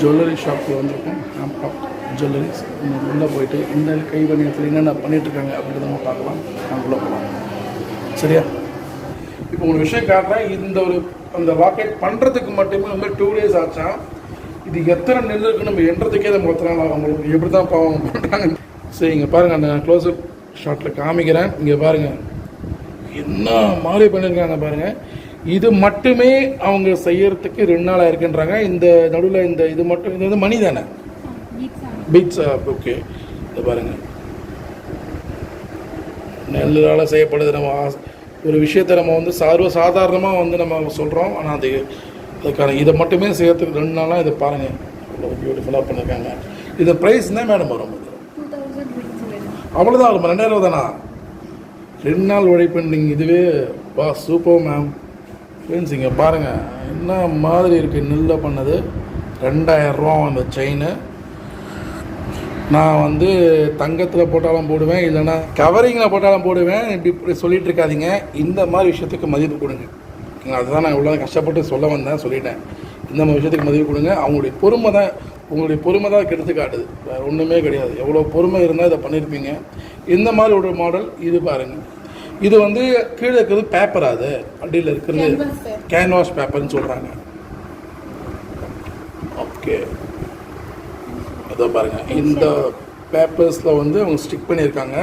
Jewellery ஷாப்பில் வந்திருக்கோம் ஆம்டாப் jewelleries உள்ளே போயிட்டு இந்த கைவணியத்தில் என்னென்ன பண்ணிகிட்ருக்காங்க அப்படின்றத நம்ம பார்க்கலாம். நான் உள்ளே போகலாம் சரியா? இப்போ ஒரு விஷயம் காட்டுறேன். இந்த ஒரு அந்த ராக்கெட் பண்ணுறதுக்கு மட்டுமே வந்து டூ டேஸ் ஆச்சா? இது எத்தனை நெல் இருக்கு நம்ம எண்றதுக்கே நம்ம மொத்த நாள் ஆகும்? உங்களுக்கு எப்படி தான் பாவம் பண்ணுறாங்க சரி இங்கே பாருங்கள் அந்த க்ளோஸ்அப் ஷாட்டில் காமிக்கிறேன். இங்கே பாருங்கள் என்ன மாதிரி பண்ணியிருக்காங்க பாருங்கள் இது மட்டுமே அவங்க செய்யறதுக்கு ரெண்டு நாள் ஆயிருக்குன்றாங்க. இந்த நடுவில் இந்த இது மட்டும் இது வந்து மணி தானே? பீட்ஸ் ஓகே இது பாருங்க. நெல்லால் செய்யப்படுது. நம்ம ஒரு விஷயத்தை நம்ம வந்து சர்வ சாதாரணமாக வந்து நம்ம சொல்கிறோம் ஆனால் அது அதுக்கான இதை மட்டுமே செய்யறதுக்கு ரெண்டு நாளாக இதை பாருங்கள் இவ்வளோ பியூட்டிஃபுல்லாக பண்ணியிருக்காங்க இது ப்ரைஸ் தான் மேடம் வரும்? அவ்வளோதான் ஆகும் ரெண்டாயிரம் தானா? ரெண்டு நாள் உழைப்பு நீங்கள் இதுவே வா சூப்பர் மேம் ஃப்ரெண்ட்ஸ் இங்கே பாருங்கள் என்ன மாதிரி இருக்குது நெல்ல பண்ணது. ரெண்டாயிரரூவா அந்த செயின் நான் வந்து தங்கத்தில் போட்டாலும் போடுவேன் இல்லைன்னா கவரிங்கில் போட்டாலும் போடுவேன். இப்படி இப்படி சொல்லிகிட்டு இருக்காதிங்க. இந்த மாதிரி விஷயத்துக்கு மதிப்பு கொடுங்க. அதுதான் நான் இவ்வளோ கஷ்டப்பட்டு சொல்ல வந்தேன் சொல்லிட்டேன். இந்த மாதிரி விஷயத்துக்கு மதிப்பு கொடுங்க. அவங்களுடைய பொறுமை தான் உங்களுடைய பொறுமை தான் கெடுத்து காட்டுது. வேறு ஒன்றுமே கிடையாது. எவ்வளோ பொறுமை இருந்தால் இதை பண்ணியிருப்பீங்க இந்த மாதிரி ஒரு மாடல் இது பாருங்கள் இது வந்து கீழே இருக்கிறது பேப்பர் அது? அடியில் இருக்கிறது. கேன்வாஸ் பேப்பர்னு சொல்கிறாங்க ஓகே அதோ பாருங்க. இந்த பேப்பர்ஸில் வந்து அவங்க ஸ்டிக் பண்ணியிருக்காங்க.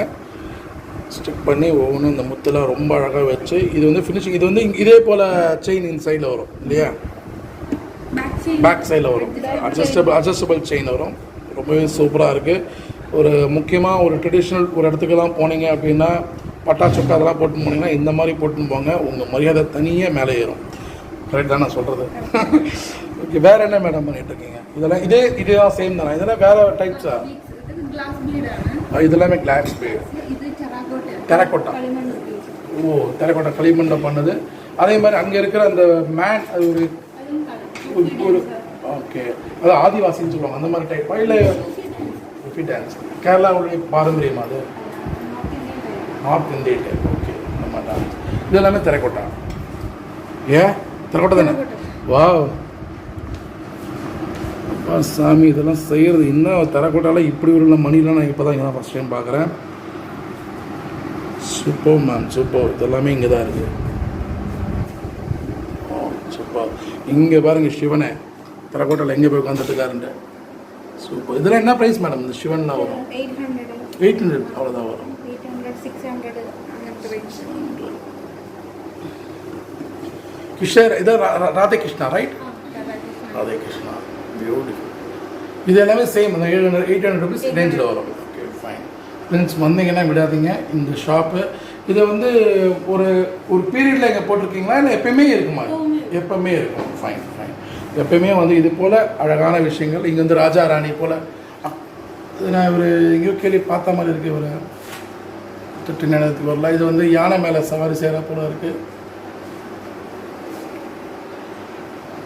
ஸ்டிக் பண்ணி ஒவ்வொன்றும் இந்த முத்தெல்லாம் ரொம்ப அழகாக வச்சு இது வந்து ஃபினிஷிங் இது வந்து இதே போல் செயின் இந்த சைடில் வரும் இல்லையா? பேக் சைடில் வரும். அட்ஜஸ்டபிள் அட்ஜஸ்டபிள் செயின் வரும். ரொம்பவே சூப்பராக இருக்குது ஒரு முக்கியமாக ஒரு ட்ரெடிஷ்னல் ஒரு இடத்துக்கெல்லாம் போனீங்க அப்படின்னா பட்டா சொக்கா அதெல்லாம் போட்டுன்னு போனீங்கன்னா இந்த மாதிரி போட்டுன்னு போங்க. உங்கள் மரியாதை தனியாக மேலே ஏறும். கரெக்டாக நான் சொல்கிறது ஓகே வேறு என்ன மேடம் பண்ணிகிட்ருக்கீங்க இதெல்லாம் இதே இதே தான் சேம் தானே? இதெல்லாம் வேறு டைப்ஸா இதெல்லாமே கிளாஸ் பீடு ஓ டெரக்கோட்டா களிமண்ணில் பண்ணது. அதே மாதிரி அங்கே இருக்கிற அந்த மேட் அது ஒரு ஒரு ஓகே அது ஆதிவாசின்னு சொல்லுவாங்க. அந்த மாதிரி டைப்பா இல்லை கேரளாவுடைய பாரம்பரியமாக அது? நார்த் இந்தியன் டைப் ஓகே நம்ம டான்ஸ் இது எல்லாமே தெரக்கோட்டா ஏன் தெரக்கோட்டா தானே? வா அப்பா சாமி இதெல்லாம் செய்கிறது இன்னும் தெரக்கோட்டால இப்படி உள்ள மணிலாம் நான் இப்போ தான் இங்கே தான் ஃபஸ்ட் டைம் பார்க்குறேன். சூப்பர் மேம் சூப்பர் இதெல்லாமே இங்கே தான் இருக்குது சூப்பர் இங்கே பாருங்க சிவனை. தெரக்கோட்டாவில் எங்கே போய் உட்காந்துட்டுருக்காருன்ட்டு சூப்பர் இதெல்லாம் என்ன ப்ரைஸ் மேடம் இந்த சிவன்லாம் வரும். 800, எயிட் ஹண்ட்ரட் அவ்வளோதான் வரும். கிருஷ்ணர் இதான் ராதே கிருஷ்ணா ரைட் ராதே கிருஷ்ணா பியூட்டிஃபுல் இது எல்லாமே சேம் அந்த ஏழு ஹண்ட்ரட் எயிட் ஹண்ட்ரட் ருபீஸ் ரேஞ்சில் வரும். ஓகே ஃபைன் ஃப்ரெண்ட்ஸ் வந்தீங்கன்னா விடாதீங்க. இந்த ஷாப்பு இதை வந்து ஒரு ஒரு பீரியடில் இங்கே போட்டிருக்கீங்களா? இல்லை எப்பயுமே இருக்குமா? எப்பவுமே இருக்கும். ஃபைன் ஃபைன் எப்பயுமே வந்து இது போல் அழகான விஷயங்கள். இங்கே வந்து ராஜா ராணி போல். நான் இவர் எங்கேயோ கேள்வி பார்த்த மாதிரி இருக்குது இவர். திட்டு நிலத்துக்கு வரல இது வந்து யானை மேலே சவாரி செய்கிற போல இருக்குது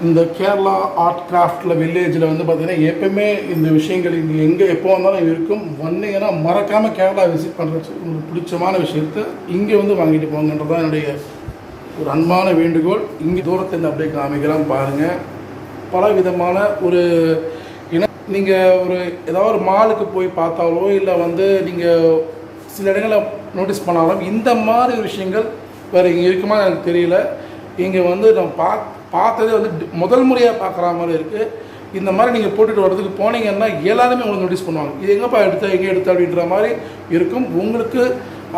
இந்த கேரளா ஆர்ட் கிராஃப்டில் வில்லேஜில் வந்து பார்த்திங்கன்னா எப்போயுமே இந்த விஷயங்கள் இங்கே எங்கே எப்போ வந்தாலும் இருக்கும். வந்தீங்கன்னா மறக்காமல் கேரளா விசிட் பண்ணுறது உங்களுக்கு பிடிச்சமான விஷயத்தை இங்கே வந்து வாங்கிட்டு போங்கன்றது தான் என்னுடைய ஒரு அன்பான வேண்டுகோள். இங்கே தூரத்தில் அப்படியே காமிக்கலாம் பாருங்கள் பல விதமான ஒரு இன நீங்கள் ஒரு ஏதாவது ஒரு மாலுக்கு போய் பார்த்தாலோ இல்லை வந்து நீங்கள் சில இடங்களில் நோட்டீஸ் பண்ணாலும் இந்த மாதிரி விஷயங்கள் வேறு இங்கே இருக்குமா எனக்கு தெரியல. இங்கே வந்து நம்ம பா பார்த்ததே வந்து முதல் முறையாக பார்க்குற மாதிரி இருக்குது இந்த மாதிரி நீங்கள் போட்டுட்டு வர்றதுக்கு போனீங்கன்னா எல்லாருமே உங்களுக்கு நோட்டீஸ் பண்ணுவாங்க. இது எங்கேப்பா எடுத்த எங்கே எடுத்த அப்படின்ற மாதிரி இருக்கும். உங்களுக்கு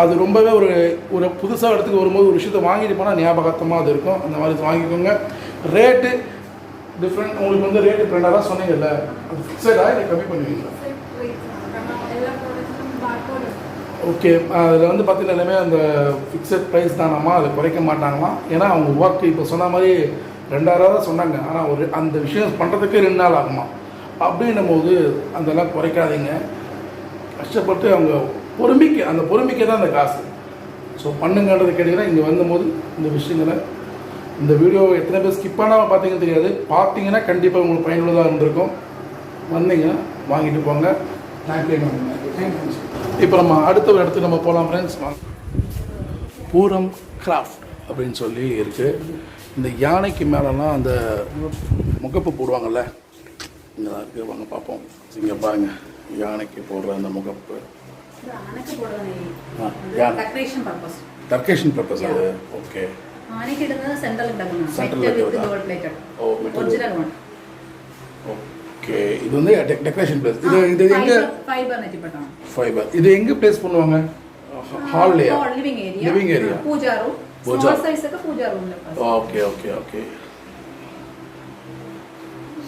அது ரொம்பவே ஒரு ஒரு புதுசாக இடத்துக்கு வரும்போது ஒரு விஷயத்தை வாங்கிட்டு போனால் ஞாபகத்தமாக அது இருக்கும். அந்த மாதிரி வாங்கிக்கோங்க. ரேட்டு டிஃப்ரெண்ட் உங்களுக்கு வந்து ரேட்டு டிஃப்ரெண்டாக சொன்னீங்கல்ல. அது ஃபிக்ஸடாக இல்லை கம்மி பண்ணுவீங்களா? ஓகே அதில் வந்து பார்த்தீங்கன்னா எல்லாமே அந்த ஃபிக்ஸட் ப்ரைஸ் தானாமா அதை குறைக்க மாட்டாங்களாம். ஏன்னா அவங்க ஒர்க் இப்போ சொன்ன மாதிரி ரெண்டாயிரம் தான் சொன்னாங்க. ஆனால் ஒரு அந்த விஷயம் பண்ணுறதுக்கு ரெண்டு நாள் ஆகுமா? அப்படின்னும் போது அதெல்லாம் குறைக்காதீங்க. கஷ்டப்பட்டு அவங்க பொறுமைக்கு அந்த பொறுமைக்கு தான் அந்த காசு. ஸோ பண்ணுங்கன்றது கேட்டிங்கன்னா இங்கே வந்தபோது இந்த விஷயங்களை இந்த வீடியோ எத்தனை பேர் ஸ்கிப் பண்ணாமல் பார்த்தீங்கன்னு தெரியாது. பார்த்தீங்கன்னா கண்டிப்பாக உங்களுக்கு பயனுள்ளதாக இருந்திருக்கும். வந்தீங்கன்னா வாங்கிட்டு போங்க. தேங்க்யூ இப்போ நம்ம அடுத்த ஒரு இடத்துக்கு நம்ம போகலாம் ஃப்ரெண்ட்ஸ் பூரம் கிராஃப்ட் அப்படின்னு சொல்லி இருக்குது இந்த யானைக்கு மேலெலாம் அந்த முகப்பு போடுவாங்கள்ல இங்கே தான் இருக்குது வாங்க பார்ப்போம். இங்கே பாருங்கள் யானைக்கு போடுற அந்த முகப்பு. டர்கேஷன் பர்பஸ் அது ஓகே சென்ட்ரல் ஓ ஒரிஜினல் ஓ ஓகே இது வந்து டெக்கரேஷன் பிளேஸ் இது இது எங்க ஃபைபர் நெட்டிப்பட்டம் ஃபைபர் இது எங்க பிளேஸ் பண்ணுவாங்க ஹால்லையா living area living area pooja room pooja சைஸ்க்கு பூஜா ரூம்ல ஓகே ஓகே ஓகே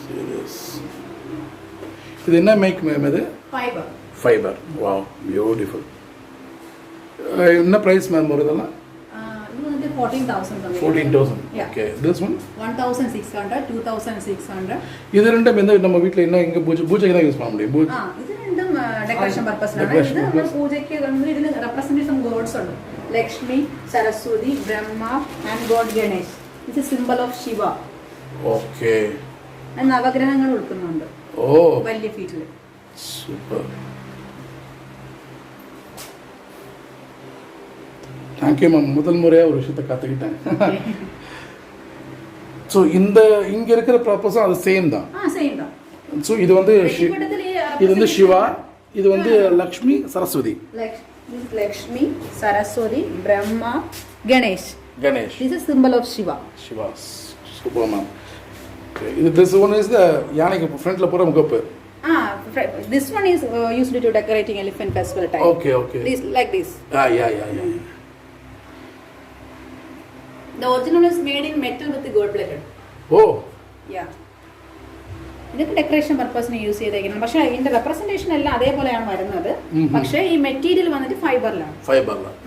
சீரியஸ் இது என்ன மேக் மேம் இது ஃபைபர் ஃபைபர் வாவ் பியூட்டிஃபுல் என்ன பிரைஸ் மேம் வருதெல்லாம் இது ரெண்டும் எந்த நம்ம வீட்டில் என்ன எங்கே பூஜை பூஜைக்கு தான் யூஸ் பண்ண முடியும் பூஜை ആ ഇത് രണ്ടും ഡെക്കറേഷൻ പർപ്പസിലാണ് Decoration ഇത് നമ്മൾ purpose. പൂജയ്ക്ക് നമ്മൾ ഇതിന് റെപ്രസെന്റേഷൻ ഗോഡ്സ് ഉണ്ട് ലക്ഷ്മി സരസ്വതി ബ്രഹ്മ ആൻഡ് ഗോഡ് ഗണേഷ് ഇത് സിമ്പിൾ ഓഫ് ശിവ ஓகே നവഗ്രഹങ്ങൾ ഉൾക്കുന്നുണ്ട് ஓ വലിയ ഫീറ്റിൽ சூப்பர் தேங்க்யூ மேம் முதல் முறையாக ஒரு விஷயத்தை கற்றுக்கிட்டேன் ஸோ இந்த இங்கே இருக்கிற பர்பஸும் அது சேம் தான். ஸோ இது வந்து இது வந்து சிவா இது வந்து Lakshmi Saraswati. Lakshmi Saraswati Brahma Ganesh. Ganesh. Is simple of Shiva Shiva super ma'am இது திஸ் ஒன் இஸ் த யானைக்கு ஃப்ரண்ட்ல போற முகப்பு. ஆ this one is uh, used to decorating elephant okay time. Okay okay. This like this. Ah yeah. The original is made in metal with the gold plated. Oh. Yeah. ഇതൊക്കെ decoration പർപ്പസിന് use ചെയ്തേക്കുന്നത് പക്ഷേ ഇതിന്റെ representation എല്ലാം അതേപോലെയാണ് വരുന്നത്. ഉം. പക്ഷേ ഈ മെറ്റീരിയൽ വന്നിട്ട് ഫൈബറിലാണ് ഫൈബറിലാണ്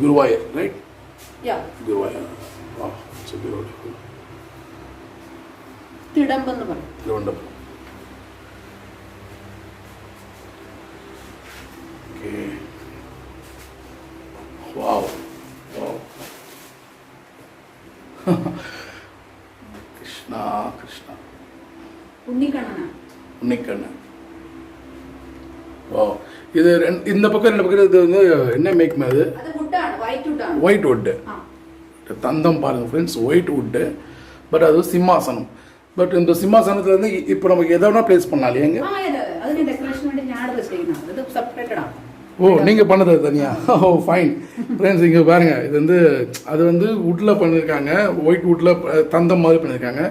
ഗുരുവായൂർ റൈറ്റ് ഗുരുവായൂർ. ആ it's Thiruvananthapuram. Okay. Wow. Wow. Krishna Krishna Unnikannan Unnikannan வா இது இந்த பக்கம் ரெண்டு பக்கம் இது வந்து என்ன மேக் அது? ஒயிட் உட்டு தந்தம் பாருங்க ஃப்ரெண்ட்ஸ் ஒயிட் உட்டு பட் அது சிம்மாசனம். பட் இந்த சிம்மாசனத்துல இருந்து இப்போ நமக்கு எதாவது பிளேஸ் பண்ணலாம் இல்லையாங்க ஓ நீங்கள் பண்ணது தனியா ஓ ஃபைன் ஃப்ரெண்ட்ஸ் இங்கே பாருங்க இது வந்து அது வந்து வுட்டில் பண்ணியிருக்காங்க ஒயிட் வுட்டில் தந்தம் மாதிரி பண்ணியிருக்காங்க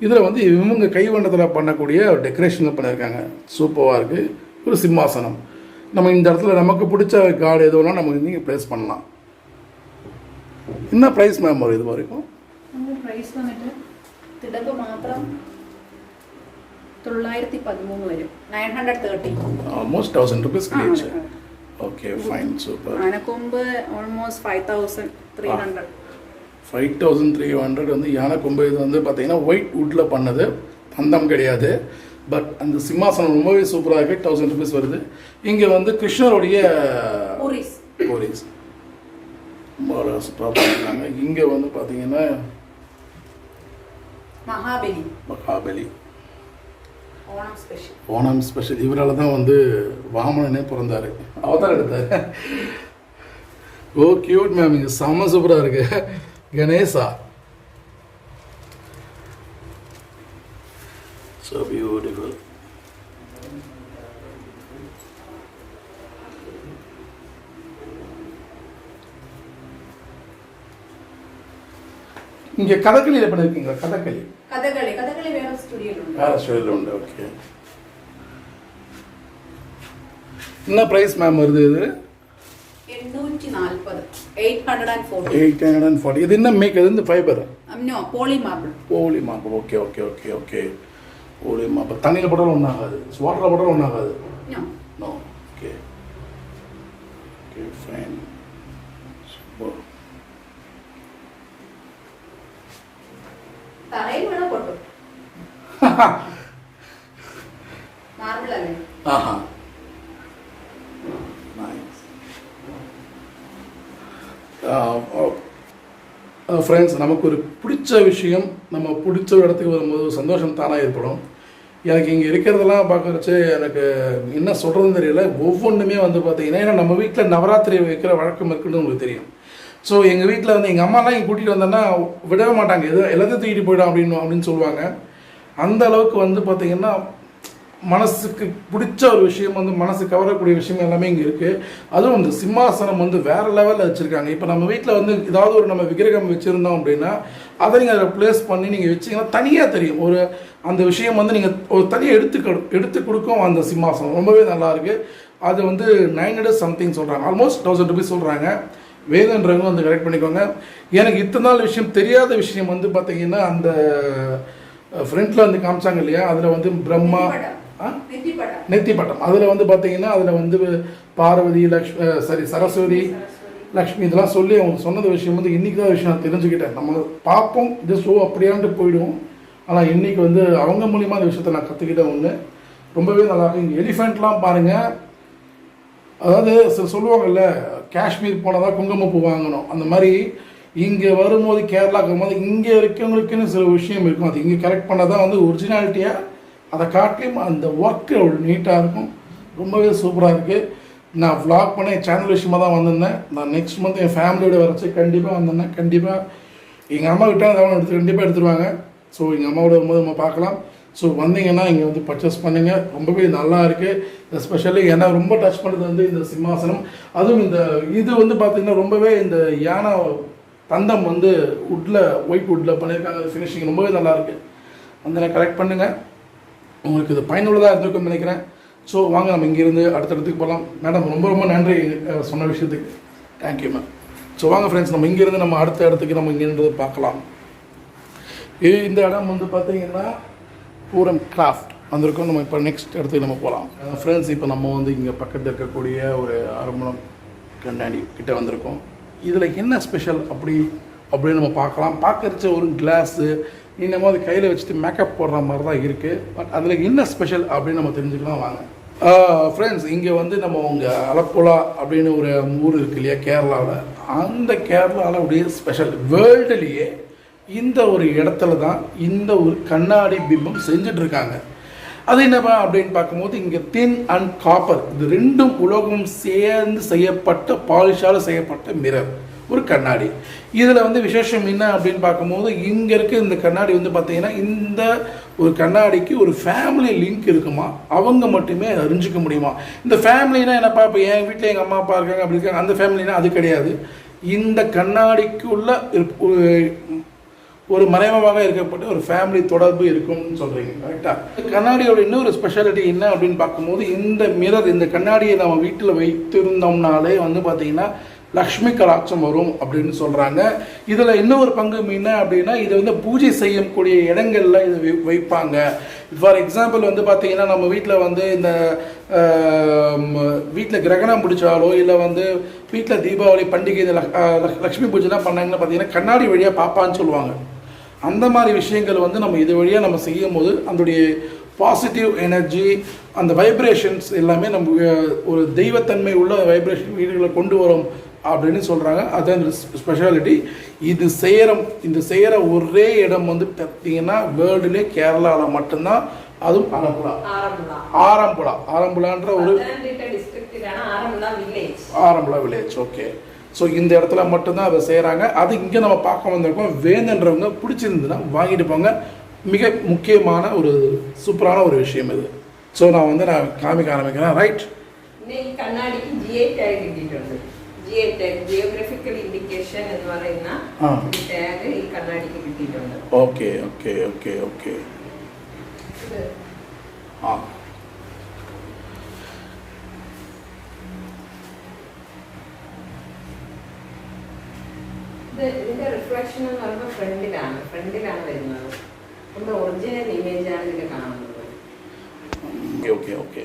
இதில் வந்து இவங்க கைவண்ணத்தில் பண்ணக்கூடிய டெக்கரேஷன் பண்ணியிருக்காங்க சூப்பராக இருக்குது ஒரு சிம்மாசனம் நம்ம இந்த இடத்துல நமக்கு பிடிச்ச கார்டு எதுவும் நம்ம நீங்கள் ப்ளேஸ் பண்ணலாம் என்ன ப்ரைஸ் மேம் வரும் இது வரைக்கும் നമ്മുടെ പ്രൈസ് വന്നിട്ട് തിടമ്പ് മാത്രം തൊള്ളായിരത്തി പതിമൂന്ന് വരും nine hundred thirty almost thousand rupees ആ, கிடைச்சு അതെ. ஓகே ஃபைன் சூப்பர் ആനക്കൊമ്പ് almost five thousand three hundred five thousand three hundred வந்து யானை கொம்பு இது வந்து பார்த்தீங்கன்னா ஒயிட் வுட்டில் பண்ணது தந்தம் கிடையாது பட் அந்த சிம்மாசனம் ரொம்பவே சூப்பராக இருக்குது தௌசண்ட் ருபீஸ் வருது இங்கே வந்து கிருஷ்ணருடைய പൂറീസ് போலீஸ் ரொம்ப சூப்பராக பண்ணியிருக்காங்க இங்கே வந்து பார்த்தீங்கன்னா മഹാബലി மகாபலி ഓണം സ്പെഷ്യൽ ஓணம் ஸ்பெஷல் இவரால் தான் வந்து வாமனனே பிறந்தார். அவதார் எடுத்தார். ஓ கியூட் மேம் இங்கே செம்ம சூப்பராக இருக்கு. கணேசா. ஸோ பியூட் இங்கே கதகளியில பண்ணிருக்கீங்க கதகளி. கதகளி. கதகளி வேற ஸ்டுடியோல உண்டு. வேற ஸ்டுடியோல உண்டு. ஓகே என்ன ப்ரைஸ் மேம் வருது இது? இது என்ன மேக் இது ஃபைபர் போலி மார்பிள் போலி marble okay okay okay okay போலி மார்பிள் தண்ணியில் போட்டாலும் ஒன்றும் ஆகாது. வாட்டரில் போட்டாலும் ஒன்றும் ஆகாது. ஓகே ஓகே ஃபைன் തറയിൽ വീണ പൊട്ടും മാർബിൾ അല്ലേ ஆஹா நைஸ் ஃப்ரெண்ட்ஸ் நமக்கு ஒரு பிடிச்ச விஷயம் நம்ம பிடிச்ச இடத்துக்கு வரும்போது ஒரு சந்தோஷம் தானாக ஏற்படும் எனக்கு இங்கே இருக்கிறதெல்லாம் பார்க்குறச்சு எனக்கு என்ன சொல்கிறதுன்னு தெரியல ஒவ்வொன்றுமே வந்து பார்த்தீங்கன்னா ஏன்னா நம்ம வீட்டில் நவராத்திரி வைக்கிற வழக்கம் இருக்குன்னு உங்களுக்கு தெரியும் ஸோ எங்கள் வீட்டில் வந்து எங்கள் அம்மாலாம் இங்கே கூட்டிகிட்டு வந்தேன்னா விடவே மாட்டாங்க. எது எல்லாத்தையும் தூக்கிட்டு போயிடும் அப்படின்னு அப்படின்னு சொல்லுவாங்க. அந்த அளவுக்கு வந்து பார்த்தீங்கன்னா மனசுக்கு பிடிச்ச ஒரு விஷயம் வந்து மனசு கவரக்கூடிய விஷயம் எல்லாமே இங்கே இருக்குது அதுவும் இந்த சிம்மாசனம் வந்து வேறு லெவலில் வச்சுருக்காங்க. இப்போ நம்ம வீட்டில் வந்து ஏதாவது ஒரு நம்ம விக்கிரகம் வச்சுருந்தோம் அப்படின்னா அதை நீங்கள் அதை ப்ளேஸ் பண்ணி நீங்கள் வச்சிங்கன்னா தனியாக தெரியும். ஒரு அந்த விஷயம் வந்து நீங்கள் ஒரு தனியாக எடுத்து எடுத்து கொடுக்கும் அந்த சிம்மாசனம். ரொம்பவே நல்லாயிருக்கு அது வந்து நைன் ஹண்ட்ரட் சம்திங் சொல்கிறாங்க ஆல்மோஸ்ட் தௌசண்ட் ருபீஸ் சொல்கிறாங்க வேதன்றவங்க வந்து கரெக்ட் பண்ணிக்கோங்க. எனக்கு இத்தனை நாள் விஷயம் தெரியாத விஷயம் வந்து பார்த்தீங்கன்னா அந்த ஃப்ரண்ட்டில் வந்து காமிச்சாங்க இல்லையா? அதில் வந்து பிரம்மா ஆ? நெத்திப்படம். நெத்தி பட்டம் அதில் வந்து பார்த்தீங்கன்னா அதில் வந்து பார்வதி லக்ஷ்மி சாரி சரஸ்வதி லக்ஷ்மி இதெல்லாம் சொல்லி அவங்க சொன்னது விஷயம் வந்து இன்றைக்கி தான் விஷயம் நான் தெரிஞ்சுக்கிட்டேன். நம்ம பார்ப்போம். இது ஷோ அப்படியான்ட்டு போயிடுவோம் ஆனால் இன்றைக்கி வந்து அவங்க மூலியமாக அந்த விஷயத்தை நான் கற்றுக்கிட்ட ஒன்று ரொம்பவே நல்லா இருக்கு இங்கே எலிஃபெண்ட்லாம் பாருங்கள் அதாவது சில சொல்லுவாங்கல்ல காஷ்மீர் போனதாக குங்குமப்பூ வாங்கணும். அந்த மாதிரி இங்கே வரும்போது கேரளாக்கு வரும்போது இங்கே இருக்கவங்களுக்குன்னு சில விஷயம் இருக்கும். அது இங்கே கரெக்ட் பண்ணால் தான் வந்து ஒரிஜினாலிட்டியாக அதை காட்டிலும் அந்த ஒர்க்கு அவ்வளோ நீட்டாக இருக்கும். ரொம்பவே சூப்பராக இருக்குது நான் விளாக் பண்ண என் சேனல் விஷயமாக தான் வந்திருந்தேன். நான் நெக்ஸ்ட் மந்த் என் ஃபேமிலியோட வரச்சு கண்டிப்பாக வந்திருந்தேன். கண்டிப்பாக எங்கள் அம்மா கிட்ட அதை எடுத்து கண்டிப்பாக எடுத்துருவாங்க. ஸோ எங்கள் அம்மாவோட வரும்போது நம்ம பார்க்கலாம். ஸோ வந்தீங்கன்னா இங்கே வந்து பர்ச்சேஸ் பண்ணுங்கள் ரொம்பவே நல்லா இருக்குது எஸ்பெஷலி ஏன்னா ரொம்ப டச் பண்ணுறது வந்து இந்த சிம்மாசனம். அதுவும் இந்த இது வந்து பார்த்தீங்கன்னா ரொம்பவே இந்த யானை தந்தம் வந்து உட்டில் ஒயிட் உட்டில் பண்ணியிருக்காங்க ஃபினிஷிங் ரொம்பவே நல்லா இருக்கு. வந்து கரெக்ட் பண்ணுங்கள் உங்களுக்கு இது பயனுள்ளதாக இருந்திருக்கும்னு நினைக்கிறேன். ஸோ வாங்க நம்ம இங்கேருந்து அடுத்த இடத்துக்கு போகலாம் மேடம் ரொம்ப ரொம்ப நன்றி சொன்ன விஷயத்துக்கு. தேங்க்யூ மேம் ஸோ வாங்க ஃப்ரெண்ட்ஸ் நம்ம இங்கேருந்து நம்ம அடுத்த இடத்துக்கு நம்ம இங்கேருந்து பார்க்கலாம். இது இந்த இடம் வந்து பார்த்தீங்கன்னா பூரம் கிராஃப்ட் வந்திருக்கோம். நம்ம இப்போ நெக்ஸ்ட் இடத்துக்கு நம்ம போகலாம் ஃப்ரெண்ட்ஸ் இப்போ நம்ம வந்து இங்கே பக்கத்தில் இருக்கக்கூடிய ஒரு அரைமணம் கண்ணாடி கிட்டே வந்திருக்கோம். இதில் என்ன ஸ்பெஷல் அப்படி அப்படின்னு நம்ம பார்க்கலாம். பார்க்கறச்ச ஒரு கிளாஸு இன்னமும் அது கையில் வச்சுட்டு மேக்கப் போடுற மாதிரி தான் இருக்குது பட் அதில் என்ன ஸ்பெஷல் அப்படின்னு நம்ம தெரிஞ்சுக்கலாம் வாங்க. ஃப்ரெண்ட்ஸ் இங்கே வந்து நம்ம உங்கள் அலப்புழா அப்படின்னு ஒரு ஊர் இருக்கு இல்லையா கேரளாவில் அந்த கேரளாவில் அப்படியே ஸ்பெஷல் வேர்ல்டுலேயே இந்த ஒரு இடத்துல தான் இந்த ஒரு கண்ணாடி பிம்பம் செஞ்சுட்டு இருக்காங்க அது என்னப்பா அப்படின்னு பார்க்கும்போது இங்கே தின் அண்ட் காப்பர் இது ரெண்டும் உலோகம் சேர்ந்து செய்யப்பட்ட பாலிஷால் செய்யப்பட்ட மிரர் ஒரு கண்ணாடி. இதில் வந்து விசேஷம் என்ன அப்படின்னு பார்க்கும்போது இங்கே இருக்க இந்த கண்ணாடி வந்து பார்த்தீங்கன்னா இந்த ஒரு கண்ணாடிக்கு ஒரு ஃபேமிலி லிங்க் இருக்குமா? அவங்க மட்டுமே அதை அறிஞ்சிக்க முடியுமா? இந்த ஃபேமிலினா என்னப்பா? இப்போ என் வீட்டில் எங்கள் அம்மா அப்பா இருக்காங்க அப்படி இருக்காங்க அந்த ஃபேமிலினா அது கிடையாது. இந்த கண்ணாடிக்குள்ள ஒரு மறைமுகமாக இருக்கப்பட்ட ஒரு ஃபேமிலி தொடர்பு இருக்கும்னு சொல்கிறீங்க கரெக்டாக கண்ணாடியோட இன்னொரு ஸ்பெஷாலிட்டி என்ன அப்படின்னு பார்க்கும்போது இந்த மிரர் இந்த கண்ணாடியை நம்ம வீட்டில் வைத்திருந்தோம்னாலே வந்து பார்த்தீங்கன்னா லக்ஷ்மி கலாட்சம் வரும் அப்படின்னு சொல்கிறாங்க இதில் இன்னொரு பங்கு என்ன அப்படின்னா இது வந்து பூஜை செய்யக்கூடிய இடங்கள்ல இதை வை- வைப்பாங்க. ஃபார் எக்ஸாம்பிள் வந்து பார்த்தீங்கன்னா நம்ம வீட்டில் வந்து இந்த வீட்டில் கிரகணம் பிடிச்சாலோ இல்லை வந்து வீட்டில் தீபாவளி பண்டிகை லக்ஷ்மி பூஜைலாம் பண்ணாங்கன்னு பார்த்தீங்கன்னா கண்ணாடி வழியாக பார்ப்பான்னு சொல்லுவாங்க. அந்த மாதிரி விஷயங்கள் வந்து நம்ம இது வழியாக நம்ம செய்யும் போது அதனுடைய பாசிட்டிவ் எனர்ஜி அந்த வைப்ரேஷன்ஸ் எல்லாமே நம்ம ஒரு தெய்வத்தன்மை உள்ள வைப்ரேஷன் வீடுகளை கொண்டு வரும் அப்படின்னு சொல்கிறாங்க அதுதான் இந்த ஸ்பெஷாலிட்டி இது செய்கிற இந்த செய்கிற ஒரே இடம் வந்து பார்த்தீங்கன்னா வேர்ல்டுலே கேரளாவில் மட்டும்தான் அதுவும் ஆரம்புலா. ஆரம்புலா. ஆரம்புலான்ற ஒரு ஆரம்புலா வில்லேஜ் ஓகே ஸோ இந்த இடத்துல மட்டும்தான் அதை செய்கிறாங்க அது இங்கே நம்ம பார்க்க வந்திருக்கோம் வேணுன்றவங்க பிடிச்சிருந்துன்னா வாங்கிட்டு போங்க மிக முக்கியமான ஒரு சூப்பரான ஒரு விஷயம் இது ஸோ நான் வந்து நான் காமிக்க ஆரம்பிக்கிறேன் ரைட் പിന്നെ ഈ കണ്ണാടിക്ക് ജി ഐ ടാഗ് കിട്ടിയിട്ടുണ്ട് G I tag geographical indication എന്ന് പറയുന്ന ആ. ഒരു ടാഗ് ഈ കണ്ണാടിക്ക് കിട്ടിയിട്ടുണ്ട് ஓகே ஓகே ஓகே ஓகே ഇത് ഇത് ഇതിന്റെ റിഫ്ലക്ഷൻ എന്ന് പറയുമ്പോൾ ഫ്രണ്ടിലാണ്. ഫ്രണ്ടിലാണ് വരുന്നത്. നമ്മുടെ ഒറിജിനൽ ഇമേജാണ് ഇതിൽ കാണുന്നത്. ഓക്കെ ഓക്കെ ഓക്കെ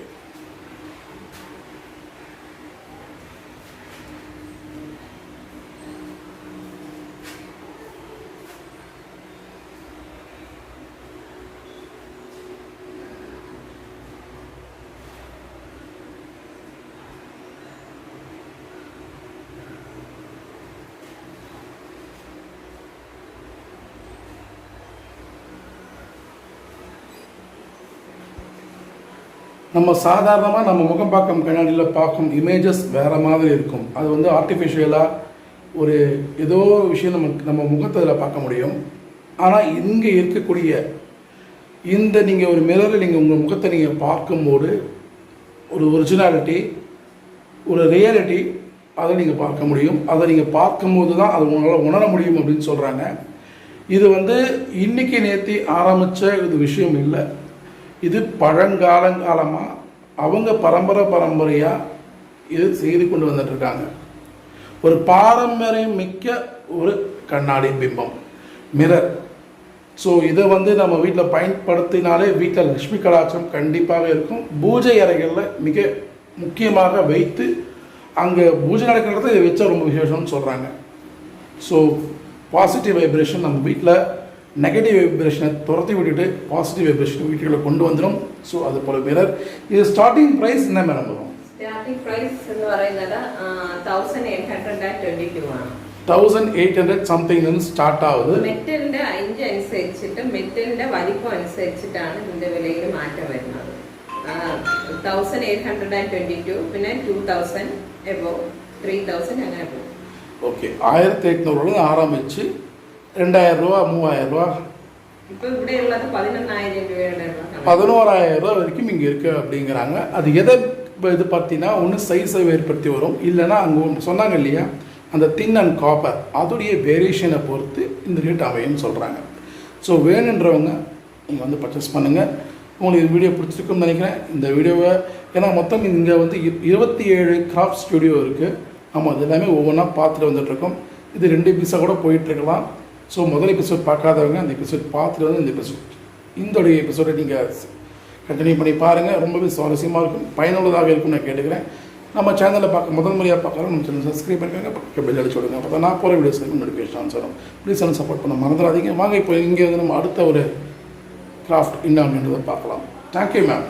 நம்ம சாதாரணமாக நம்ம முகம் பார்க்கும் கண்ணாடியில் பார்க்கும் இமேஜஸ் வேறு மாதிரி இருக்கும். அது வந்து ஆர்டிஃபிஷியலாக ஒரு ஏதோ ஒரு விஷயம் நம்ம நம்ம முகத்தில் பார்க்க முடியும். ஆனால் இங்கே இருக்கக்கூடிய இந்த நீங்கள் ஒரு மிரரில் நீங்கள் உங்கள் முகத்தை நீங்கள் பார்க்கும்போது ஒரு ஒரிஜினாலிட்டி ஒரு ரியாலிட்டி அதை நீங்கள் பார்க்க முடியும். அதை நீங்கள் பார்க்கும்போது தான் அது உங்களால் உணர முடியும் அப்படின்னு சொல்கிறாங்க இது வந்து இன்னைக்கு நேர்த்தி ஆரம்பித்த இது விஷயம் இல்லை. இது பழங்காலங்காலமாக அவங்க பரம்பரை பரம்பரையாக இது செய்து கொண்டு வந்துட்டுருக்காங்க. ஒரு பாரம்பரியம் மிக்க ஒரு கண்ணாடி பிம்பம் மிரர். ஸோ இதை வந்து நம்ம வீட்டில் பயன்படுத்தினாலே வீட்டில் லக்ஷ்மி கடாட்சம் கண்டிப்பாக இருக்கும். பூஜை அறைகளில் மிக முக்கியமாக வைத்து அங்கே பூஜை நடக்கிறது இதை வச்சா ரொம்ப விசேஷம்னு சொல்கிறாங்க ஸோ பாசிட்டிவ் வைப்ரேஷன் நம்ம வீட்டில் நெகட்டிவ் வைப்ரேஷனை துரத்தி விட்டுட்டு பாசிட்டிவ் வைப்ரேஷன் வீட்டுக்குள்ள கொண்டு வந்துடும் ஸோ அது போல் மிரர் இது ஸ்டார்டிங் ப்ரைஸ் என்ன மேடம் வரும் സ്റ്റാർട്ടിംഗ് പ്രൈസ് എന്ന് പറയുന്നത് thousand eight hundred and twenty two ആണ് தௌசண்ட் எயிட் ஹண்ட்ரட் சம்திங்லேருந்து ஸ்டார்ட் ஆகுது മെറ്റലിന്റെ അഞ്ച് അനുസരിച്ചിട്ട് മെറ്റലിന്റെ വലിപ്പം അനുസരിച്ചിട്ടാണ് ഇതിന്റെ വിലയിൽ മാറ്റം വരുന്നത് thousand eight hundred and twenty two പിന്നെ two thousand above three thousand അങ്ങനെ പോകും ஓகே ஆயிரத்தி எட்நூறுலேருந்து ஆரம்பித்து ரெண்டாயிரம் ரெண்டாயிரரூவா மூவாயிரரூவா பதினோராயிரம் ரூபா வரைக்கும் இங்கே இருக்குது அப்படிங்கிறாங்க. அது எதை இது பார்த்தீங்கன்னா ஒன்று சைஸை ஏற்படுத்தி வரும். இல்லைன்னா அங்கே ஒன்று சொன்னாங்க இல்லையா? அந்த தின் அண்ட் காப்பர் அதோடைய வேரியேஷனை பொறுத்து இந்த ரேட் அமையும்னு சொல்கிறாங்க ஸோ வேணுன்றவங்க நீங்கள் வந்து பர்ச்சேஸ் பண்ணுங்கள் உங்களுக்கு இந்த வீடியோ பிடிச்சிருக்குன்னு நினைக்கிறேன். இந்த வீடியோவை ஏன்னா மொத்தம் இங்கே வந்து இருபத்தி ஏழு கிராஃப்ட் ஸ்டுடியோ இருக்குது ஆமாம் அது எல்லாமே ஒவ்வொன்றா பார்த்துட்டு வந்துட்ருக்கோம் இது ரெண்டு பீஸாக கூட போயிட்டுருக்கலாம். ஸோ முதல் எபிசோட் பார்க்காதவங்க அந்த எபிசோட் பார்த்துட்டு வந்து இந்த எபிசோட் இந்தோடைய எபிசோடை நீங்கள் கண்டினியூ பண்ணி பாருங்கள் ரொம்பவே சுவாரஸ்யமாக இருக்கும். பயனுள்ளதாக இருக்கும் நான் கேட்டுக்கிறேன். நம்ம சேனலில் பார்க்க முதல் முறையாக பார்க்குறோம். நம்ம சேனல் சப்ஸ்கிரைப் பண்ணிக்கோங்க. பக்கத்தில் பெல் அடிச்சு விடுங்க. அப்போ தான் நான் போகிற வீடியோஸ் நோட்டிஃபிகேஷன் வரும். ப்ளீஸ் சேனல் சப்போர்ட் பண்ண மறந்துடாதீங்க. வாங்க இப்போ இங்கே வந்து நம்ம அடுத்த ஒரு கிராஃப்ட் என்ன அப்படின்றத பார்க்கலாம். Thank you ma'am